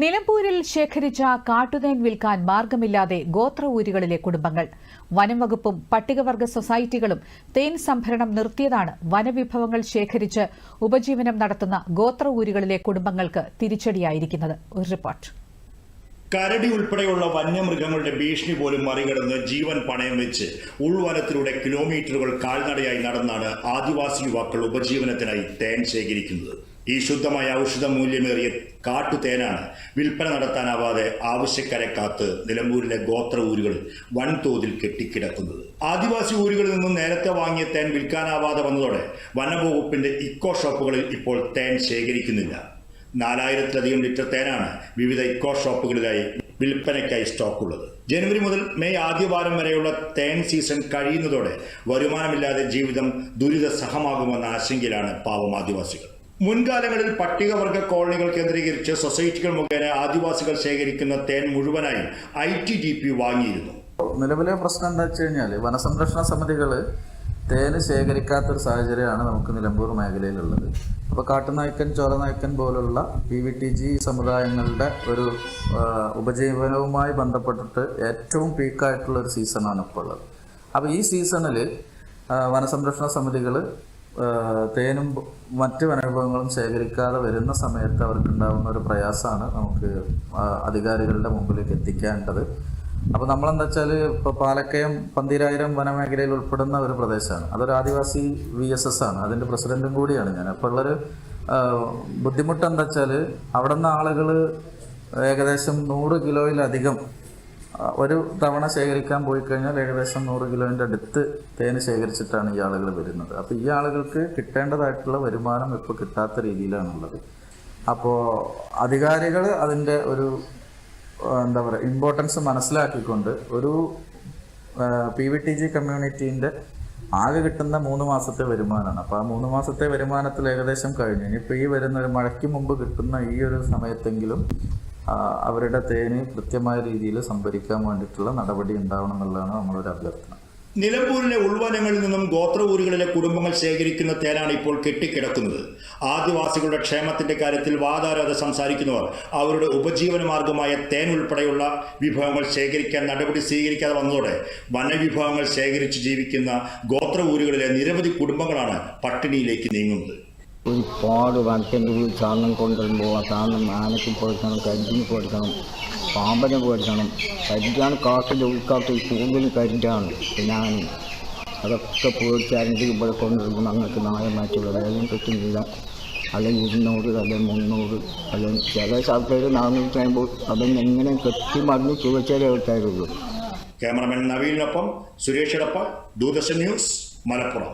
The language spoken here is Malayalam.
നിലമ്പൂരിൽ ശേഖരിച്ച കാട്ടുതേൻ വിൽക്കാൻ മാർഗമില്ലാതെ ഗോത്ര ഊരുകളിലെ കുടുംബങ്ങൾ. വനംവകുപ്പും പട്ടികവർഗ സൊസൈറ്റികളും തേൻ സംഭരണം നിർത്തിയതാണ് വനവിഭവങ്ങൾ ശേഖരിച്ച് ഉപജീവനം നടത്തുന്ന ഗോത്ര ഊരുകളിലെ കുടുംബങ്ങൾക്ക് തിരിച്ചടിയായിരിക്കുന്നത്. ഒരു റിപ്പോർട്ട്. കരടി ഉൾപ്പെടെയുള്ള വന്യമൃഗങ്ങളുടെ ഭീഷണി പോലും മറികടന്ന് ജീവൻ പണയം വെച്ച് ഉൾവനത്തിലൂടെ കിലോമീറ്ററുകൾ കാൽനടയായി നടന്നാണ് ആദിവാസി യുവാക്കൾ ഉപജീവനത്തിനായി തേൻ ശേഖരിക്കുന്നത്. ഈ ശുദ്ധമായ ഔഷധ മൂല്യമേറിയ കാട്ടുതേനാണ് വിൽപ്പന നടത്താനാവാതെ ആവശ്യക്കാരെ കാത്ത് നിലമ്പൂരിലെ ഗോത്ര ഊരുകൾ വൻതോതിൽ കെട്ടിക്കിടക്കുന്നത്. ആദിവാസി ഊരുകളിൽ നിന്നും നേരത്തെ വാങ്ങിയ തേൻ വിൽക്കാനാവാതെ വന്നതോടെ വനംവകുപ്പിന്റെ ഇക്കോ ഷോപ്പുകളിൽ ഇപ്പോൾ തേൻ ശേഖരിക്കുന്നില്ല. നാലായിരത്തിലധികം ലിറ്റർ തേനാണ് വിവിധ ഇക്കോ ഷോപ്പുകളിലായി വിൽപ്പനയ്ക്കായി സ്റ്റോക്കുള്ളത്. ജനുവരി മുതൽ മെയ് ആദ്യവാരം വരെയുള്ള തേൻ സീസൺ കഴിയുന്നതോടെ വരുമാനമില്ലാതെ ജീവിതം ദുരിത സഹമാകുമെന്ന ആശങ്കയിലാണ് പാവം ആദിവാസികൾ. മുൻകാലങ്ങളിൽ പട്ടികവർഗ കോളനികൾ കേന്ദ്രീകരിച്ച് സൊസൈറ്റികൾ മുഖേന ആദിവാസികൾ ശേഖരിക്കുന്ന തേൻ മുഴുവനായി ഐ ടി ഡി പി വാങ്ങിയിരുന്നു. നിലവിലെ പ്രശ്നം എന്താ വെച്ച് കഴിഞ്ഞാൽ വനസംരക്ഷണ സമിതികൾ തേന് ശേഖരിക്കാത്തൊരു സാഹചര്യമാണ് നമുക്ക് നിലമ്പൂർ മേഖലയിലുള്ളത്. അപ്പോൾ കാട്ടുനായ്ക്കൻ ചോരനായ്ക്കൻ പോലുള്ള പി വി ടി ജി സമുദായങ്ങളുടെ ഒരു ഉപജീവനവുമായി ബന്ധപ്പെട്ടിട്ട് ഏറ്റവും പീക്കായിട്ടുള്ള ഒരു സീസണാണ് ഇപ്പോൾ ഉള്ളത്. അപ്പോൾ ഈ സീസണിൽ വനസംരക്ഷണ സമിതികൾ തേനും മറ്റ് വനവിഭവങ്ങളും ശേഖരിക്കാതെ വരുന്ന സമയത്ത് അവർക്കുണ്ടാകുന്ന ഒരു പ്രയാസമാണ് നമുക്ക് അധികാരികളുടെ മുമ്പിലേക്ക് എത്തിക്കേണ്ടത്. അപ്പോൾ നമ്മളെന്താ വെച്ചാൽ ഇപ്പോൾ പാലക്കയം പന്തിരായിരം വനമേഖലയിൽ ഉൾപ്പെടുന്ന ഒരു പ്രദേശമാണ്. അതൊരു ആദിവാസി വി എസ് എസ് ആണ്. അതിന്റെ പ്രസിഡന്റും കൂടിയാണ് ഞാൻ. അപ്പോൾ ഉള്ളൊരു ബുദ്ധിമുട്ട് എന്താ വെച്ചാൽ അവിടെ നിന്ന് ആളുകൾ ഏകദേശം നൂറ് കിലോയിലധികം ഒരു തവണ ശേഖരിക്കാൻ പോയി കഴിഞ്ഞാൽ ഏകദേശം നൂറ് കിലോന്റെ അടുത്ത് തേന് ശേഖരിച്ചിട്ടാണ് ഈ ആളുകൾ വരുന്നത്. അപ്പോൾ ഈ ആളുകൾക്ക് കിട്ടേണ്ടതായിട്ടുള്ള വരുമാനം ഇപ്പോൾ കിട്ടാത്ത രീതിയിലാണുള്ളത്. അപ്പോൾ അധികാരികൾ അതിന്റെ ഒരു എന്താ പറയുക ഇമ്പോർട്ടൻസ് മനസ്സിലാക്കിക്കൊണ്ട് ഒരു പി വി ടി ജി കമ്മ്യൂണിറ്റീന്റെ ആകെ കിട്ടുന്ന മൂന്ന് മാസത്തെ വരുമാനമാണ്. അപ്പോൾ ആ മൂന്ന് മാസത്തെ വരുമാനത്തിൽ ഏകദേശം കഴിഞ്ഞു. ഇനിയിപ്പോൾ ഈ വരുന്ന ഒരു മഴയ്ക്ക് മുമ്പ് കിട്ടുന്ന ഈ ഒരു സമയത്തെങ്കിലും അവരുടെ തേന് കൃത്യമായ രീതിയിൽ സംഭരിക്കാൻ വേണ്ടിയിട്ടുള്ള നടപടി ഉണ്ടാവണം എന്നുള്ളതാണ് നമ്മളൊരു അഭ്യർത്ഥന. നിലമ്പൂരിലെ ഉൾവനങ്ങളിൽ നിന്നും ഗോത്ര ഊരുകളിലെ കുടുംബങ്ങൾ ശേഖരിക്കുന്ന തേനാണ് ഇപ്പോൾ കെട്ടിക്കിടക്കുന്നത്. ആദിവാസികളുടെ ക്ഷേമത്തിന്റെ കാര്യത്തിൽ വാദാരോത സംസാരിക്കുന്നവർ അവരുടെ ഉപജീവന മാർഗമായ തേൻ ഉൾപ്പെടെയുള്ള വിഭവങ്ങൾ ശേഖരിക്കാൻ നടപടി സ്വീകരിക്കാതെ വന്നതോടെ വനവിഭവങ്ങൾ ശേഖരിച്ച് ജീവിക്കുന്ന ഗോത്ര ഊരുകളിലെ നിരവധി കുടുംബങ്ങളാണ് പട്ടിണിയിലേക്ക് നീങ്ങുന്നത്. ഒരുപാട് ചാണകം സാധനം കൊണ്ടുവരുമ്പോൾ ആ സാധനം ആനയ്ക്ക് കൊടുക്കണം കരിഞ്ഞിന് കൊടുക്കണം പാമ്പനെ കൊടുക്കണം കരിഞ്ഞാണ് കാട്ടിന്റെ ഉൾക്കാട്ടിൽ കൂടുതൽ പിന്നെ ഞാൻ അതൊക്കെ പേടിച്ചാരെങ്കിൽ ഇവിടെ കൊണ്ടുവരുമ്പോൾ ഞങ്ങൾക്ക് നാളെ മാറ്റുള്ള വേദന കിട്ടുന്നില്ല. അല്ലെങ്കിൽ ഇരുന്നൂറ് അല്ലെങ്കിൽ മുന്നൂറ് അല്ലെങ്കിൽ ചില സ്ഥലത്തേക്ക് നാനൂറ്റി അമ്പത് അതൊന്നും എങ്ങനെ കെട്ടി മറിഞ്ഞ് ചോദിച്ചാലേ ആൾക്കാരുള്ളൂ. ക്യാമറമാൻ നവീനൊപ്പം സുരേഷിനൊപ്പം ദൂരദർശൻ ന്യൂസ് മലപ്പുറം.